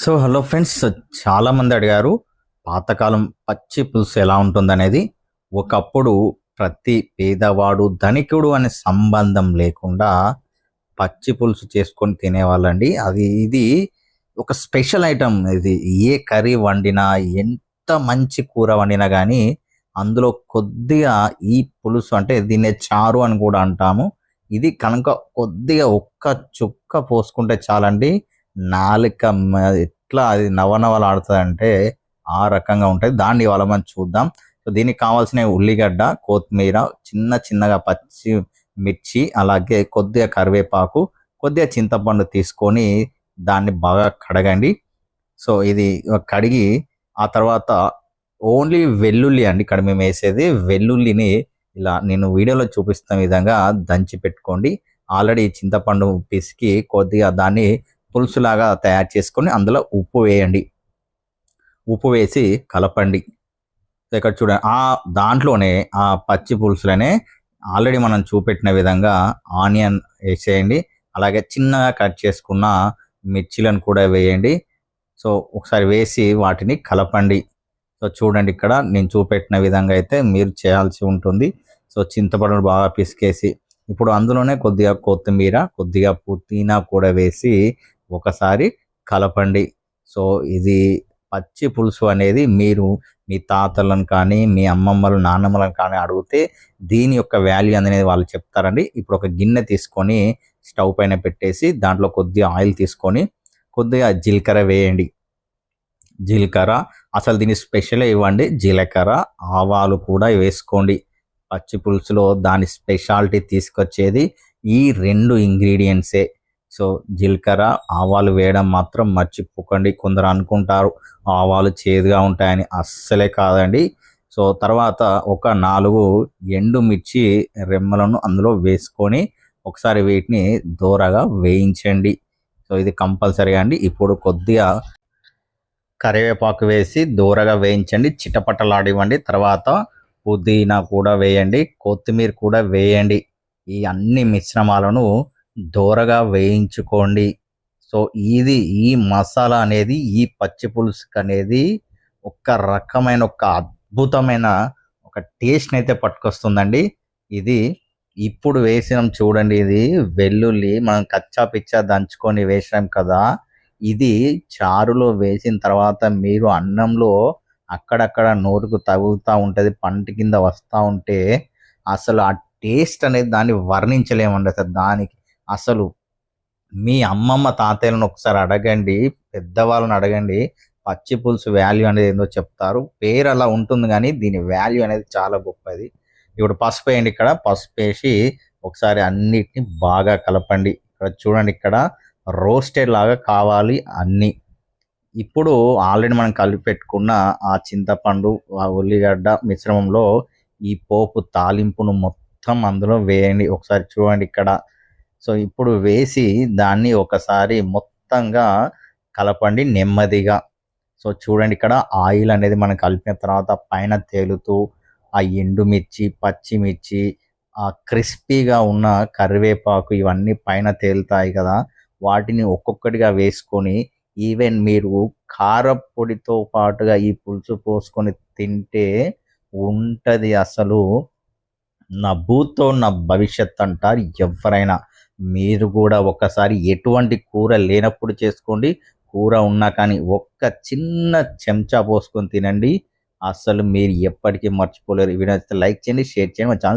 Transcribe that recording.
So hello friends చాలా మంది అడిగారు పాతకాలం పచ్చి పులుసు ఎలా ఉంటుందనేది. ఒకప్పుడు ప్రతి పేదవాడు ధనికుడు అనే సంబంధం లేకుండా పచ్చి పులుసు చేసుకొని తినేవాళ్ళండి. అది ఇది ఒక స్పెషల్ ఐటమ్. ఇది ఏ కర్రీ వండినా ఎంత మంచి కూర వండినా కానీ అందులో కొద్దిగా ఈ పులుసు అంటే దీన్ని చారు అని కూడా అంటాము. ఇది కనుక కొద్దిగా ఒక్క చుక్క పోసుకుంటే చాలండి. నాలుక ఎట్లా అది నవనవలాడుతుంది అంటే ఆ రకంగా ఉంటుంది. దాన్ని ఇవాళ మనం చూద్దాం. సో దీనికి కావాల్సిన ఉల్లిగడ్డ కొత్తిమీర చిన్న చిన్నగా పచ్చి మిర్చి అలాగే కొద్దిగా కరివేపాకు కొద్దిగా చింతపండు తీసుకొని దాన్ని బాగా కడగండి. సో ఇది కడిగి ఆ తర్వాత ఓన్లీ వెల్లుల్లి అండి ఇక్కడ మేము వేసేది. వెల్లుల్లిని ఇలా నేను వీడియోలో చూపిస్తున్న విధంగా దంచి పెట్టుకోండి. ఆల్రెడీ చింతపండు పిసికి కొద్దిగా దాన్ని పులుసులాగా తయారు చేసుకొని అందులో ఉప్పు వేయండి. ఉప్పు వేసి కలపండి. ఇక్కడ చూడండి ఆ దాంట్లోనే ఆ పచ్చి పులుసులోనే ఆల్రెడీ మనం చూపెట్టిన విధంగా ఆనియన్ వేసేయండి. అలాగే చిన్నగా కట్ చేసుకున్న మిర్చిలను కూడా వేయండి. సో ఒకసారి వేసి వాటిని కలపండి. సో చూడండి ఇక్కడ నేను చూపెట్టిన విధంగా అయితే మీరు చేయాల్సి ఉంటుంది. సో చింతపండు బాగా పిసికేసి ఇప్పుడు అందులోనే కొద్దిగా కొత్తిమీర కొద్దిగా పుదీనా కూడా వేసి ఒకసారి కలపండి. సో ఇది పచ్చి పులుసు అనేది మీరు మీ తాతలను కానీ మీ అమ్మమ్మలు నాన్నమ్మలను కానీ అడిగితే దీని యొక్క వాల్యూ అనేది వాళ్ళు చెప్తారండి. ఇప్పుడు ఒక గిన్నె తీసుకొని స్టవ్ పైన పెట్టేసి దాంట్లో కొద్దిగా ఆయిల్ తీసుకొని కొద్దిగా జీలకర్ర వేయండి. జీలకర్ర అసలు దీని స్పెషల్ ఇవ్వండి. జీలకర్ర ఆవాలు కూడా వేసుకోండి. పచ్చి పులుసులో దాని స్పెషాలిటీ తీసుకొచ్చేది ఈ రెండు ఇంగ్రీడియంట్సే. సో జీలకర్ర ఆవాలు వేయడం మాత్రం మర్చిపోకండి. కొందరు అనుకుంటారు ఆవాలు చేదుగా ఉంటాయని. అస్సలే కాదండి. సో తర్వాత ఒక నాలుగు ఎండుమిర్చి రెమ్మలను అందులో వేసుకొని ఒకసారి వీటిని దూరగా వేయించండి. సో ఇది కంపల్సరీగా అండి. ఇప్పుడు కొద్దిగా కరివేపాకు వేసి దూరగా వేయించండి. చిటపటలాడివ్వండి. తర్వాత పుదీనా కూడా వేయండి. కొత్తిమీర కూడా వేయండి. ఈ అన్ని మిశ్రమాలను దూరగా వేయించుకోండి. సో ఇది ఈ మసాలా అనేది ఈ పచ్చి పులుసుకి అనేది ఒక రకమైన ఒక అద్భుతమైన ఒక టేస్ట్ అయితే పట్టుకొస్తుందండి. ఇది ఇప్పుడు వేసినాం చూడండి ఇది వెల్లుల్లి మనం కచ్చా పిచ్చా దంచుకొని వేసినాం కదా. ఇది చారులో వేసిన తర్వాత మీరు అన్నంలో అక్కడక్కడ నోరుకు తగులుతూ ఉంటుంది పంట కింద వస్తూ ఉంటే అసలు ఆ టేస్ట్ అనేది దాన్ని వర్ణించలేమండి అసలు. దానికి అసలు మీ అమ్మమ్మ తాతయ్యలను ఒకసారి అడగండి పెద్దవాళ్ళని అడగండి పచ్చి పులుసు వాల్యూ అనేది ఏందో చెప్తారు. పేరు అలా ఉంటుంది కానీ దీని వాల్యూ అనేది చాలా గొప్పది. ఇప్పుడు పసుపు వేయండి ఇక్కడ. పసుపు వేసి ఒకసారి అన్నిటిని బాగా కలపండి. ఇక్కడ చూడండి ఇక్కడ రోస్టెడ్ లాగా కావాలి అన్నీ. ఇప్పుడు ఆల్రెడీ మనం కలిపి పెట్టుకున్న ఆ చింతపండు ఆ ఉల్లిగడ్డ మిశ్రమంలో ఈ పోపు తాలింపును మొత్తం అందులో వేయండి. ఒకసారి చూడండి ఇక్కడ సో ఇప్పుడు వేసి దాన్ని ఒకసారి మొత్తంగా కలపండి నెమ్మదిగా. సో చూడండి ఇక్కడ ఆయిల్ అనేది మనం కలిపిన తర్వాత పైన తేలుతూ ఆ ఎండుమిర్చి పచ్చిమిర్చి ఆ క్రిస్పీగా ఉన్న కరివేపాకు ఇవన్నీ పైన తేలుతాయి కదా. వాటిని ఒక్కొక్కటిగా వేసుకొని ఈవెన్ మీరు కారపొడితో పాటుగా ఈ పులుసు పోసుకొని తింటే ఉంటుంది అసలు. నా భూతో నా భవిష్యత్ అంటారు ఎవరైనా. మీరు కూడా ఒక్కసారి ఎటువంటి కూర లేనప్పుడు చేసుకోండి. కూర ఉన్నా కానీ ఒక్క చిన్న చెంచా పోసుకొని తినండి. అసలు మీరు ఎప్పటికీ మర్చిపోలేరు. ఈ వీడియో లైక్ చేయండి షేర్ చేయండి. మా ఛానల్